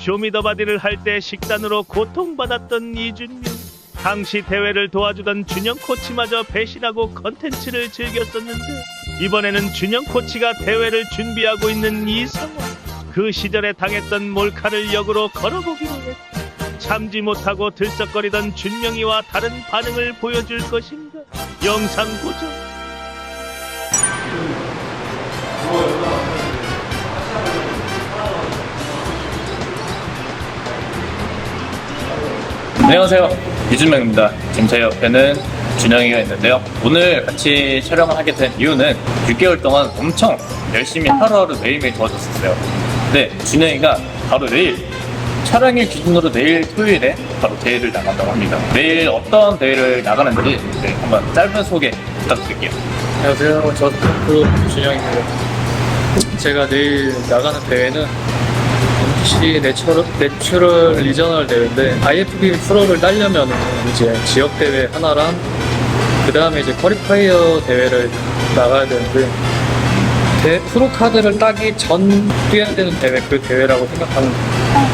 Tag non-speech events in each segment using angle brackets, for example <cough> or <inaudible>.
쇼미더바디를 할 때 식단으로 고통받았던 이준용. 당시 대회를 도와주던 준영 코치마저 배신하고 컨텐츠를 즐겼었는데 이번에는 준영 코치가 대회를 준비하고 있는 이 상황. 그 시절에 당했던 몰카를 역으로 걸어보기로 했다. 참지 못하고 들썩거리던 준영이와 다른 반응을 보여줄 것인가? 영상 보죠. 안녕하세요. 이준명입니다. 지금 제 옆에는 준영이가 있는데요. 오늘 같이 촬영을 하게 된 이유는 6개월 동안 엄청 열심히 하루하루 매일매일 도와줬었어요. 근데 준영이가 바로 내일 촬영일 기준으로 내일 토요일에 바로 대회를 나간다고 합니다. 내일 어떤 대회를 나가는지 네, 한번 짧은 소개 부탁드릴게요. 안녕하세요. 저 프로 준영입니다. 제가 내일 나가는 대회는 MTC 내추럴, 내추럴 리저널 대회인데 IFB 프로를 따려면 이제 지역 대회 하나랑 그 다음에 이제 퀄리파이어 대회를 나가야 되는데 대, 프로 카드를 따기 전 뛰어야 되는 대회 그 대회라고 생각하면.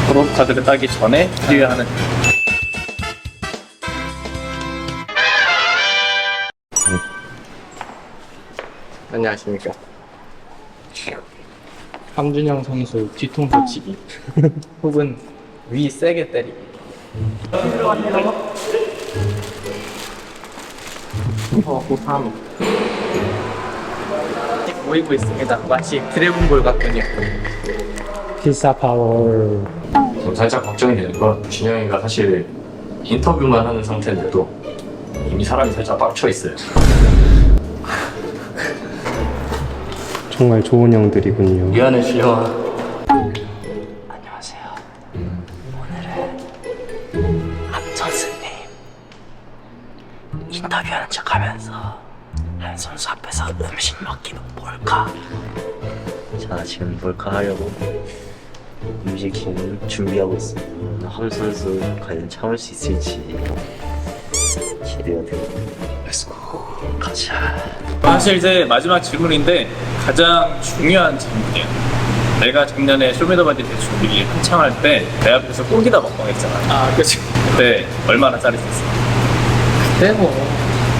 프로 카드를 따기 전에 뛰어야 하는 안녕하십니까. 함준영 선수 뒤통수 치기 <laughs> 혹은 위 세게 때리기. 어, 고삼. 보이고 있습니다. 마치 드래곤볼 같군요. 필사 파워. 좀 살짝 걱정이 되는 건 준영이가 사실 인터뷰만 하는 상태인데도 이미 사람이 살짝 빡쳐 있어요. 정말 좋은 형들이군요. 미안해 준영아. 안녕하세요. 오늘은 함선수님 인터뷰하는 척하면서 한 선수 앞에서 음식 먹기는 뭘까? 자 지금 몰카 하려고 음식 지금 준비하고 있습니다. 함 선수 과연 참을 수 있을지 기대가 됩니다. 렛츠고 가자. 사실 이제 마지막 질문인데 가장 중요한 질문이에요. 내가 작년에 쇼미더바디 대회 준비 한창 할 때 내 앞에서 꼴기다 먹방했잖아. 아, 그치. 그때 얼마나 짜릿했어? 네, 뭐.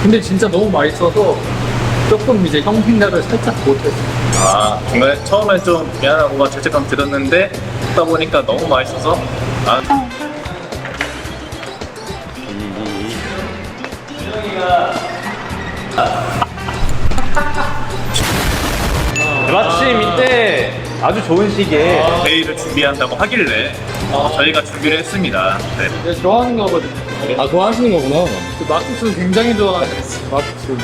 근데 진짜 너무 맛있어서 조금 이제 형평가를 살짝 못했어. 아 중간에 처음엔 좀 미안하고 막 죄책감 들었는데 먹다 보니까 너무 맛있어서 아 아주 좋은 시기에 대회를 준비한다고 하길래 어, 저희가 준비를 했습니다. 네. 내가 좋아하는 거거든요. 아 그거 하시는 거구나 그 마쿠스 굉장히 좋아하는 마쿠스.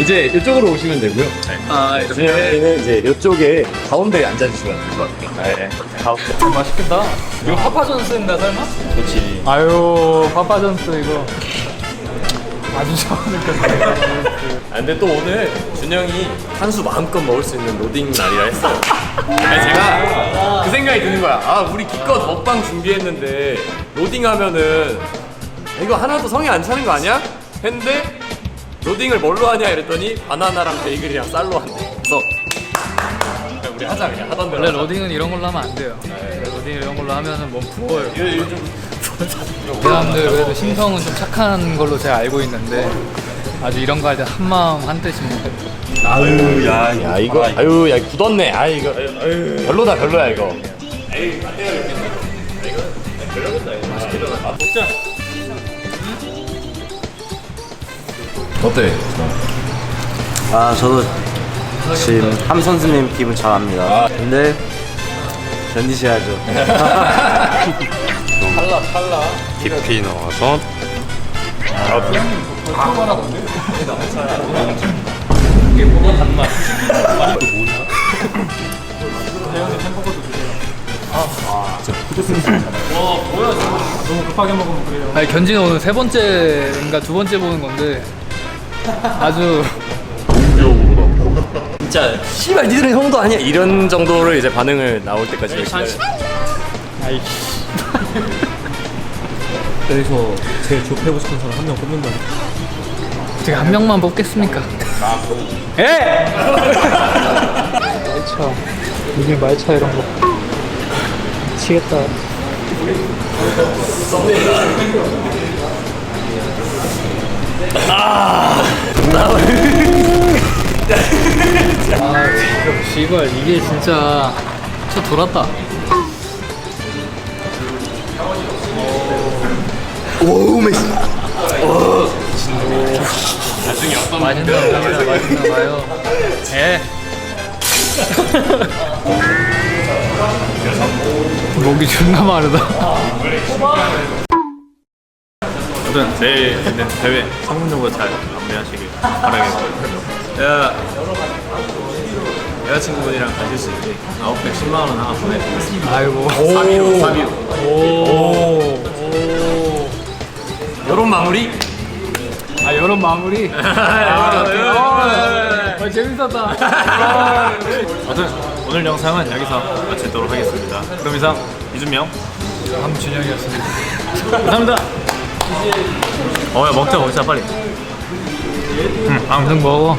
이제 이쪽으로 오시면 되고요 아 이렇게 준영이는 이제 이쪽에 가운데에 앉아주시면 될 것 같아요 네. 가운데 맛있겠다. 이거 파파존스인가 설마? 그렇지 아유 파파존스 이거 아주 좋아하는 거. 아, 근데 또 오늘 준영이 한수 마음껏 먹을 수 있는 로딩 날이라 했어요 아니, 제가 그 생각이 드는 거야 아 우리 기껏 먹방 준비했는데 로딩하면은 이거 하나도 성에 안 차는 거 아니야? 했는데 로딩을 뭘로 하냐 이랬더니 바나나랑 베이글이랑 쌀로 한대 그래서 그냥 우리 하자 그냥 하던 대로 원래 하자. 로딩은 이런 걸로 하면 안 돼요. 로딩 이런 걸로 하면은 몸 부어요. 사람들 그래도 심성은 좀 착한 걸로 제가 알고 있는데 아주 이런 거 할 때 한 마음 한 뜻입니다. 아유 야, 야 이거 아유 야 굳었네 아 이거 별로다 별로야 이거 어때? 아 저도 지금 함 선수님 기분 잘 압니다. 근데 견디셔야죠. <laughs> 깊이 넣어서. 아니 견지는 오늘 세 번째인가 두 번째 보는 건데 아주 진짜 씨발 니들은 형도 아니야. 이런 정도로 이제 반응을 나올 때까지 해요. <laughs> 그래서 제일 좁히고 싶은 사람 한 명 뽑는다. 제가 한 명만 뽑겠습니까? 예! <laughs> 말차 이게 말차 이런 거 미치겠다 씨발 이게 진짜 저 돌았다. 나중에 어떤 맛있나 봅니다. 맛있나 봐요. 예. 목이 존나 마르다. 아무튼 내일 있는 대회 성공적으로 잘 마무리하시길 바라겠고요. 제가 여자친구분이랑 가실 수 있게 아웃백 10만 원 하나 보내드리겠습니다. 아이고. 3위로 3위로. 오. 마무리? 아 여름 <laughs> 마무리. 아, 아, 재밌었다. <laughs> 아무튼 오늘 영상은 여기서 마치도록 하겠습니다. 그럼 이상 이준명 함준영이었습니다. 감사합니다. 어야 먹자 먹자 빨리. 응, 앙 먹어.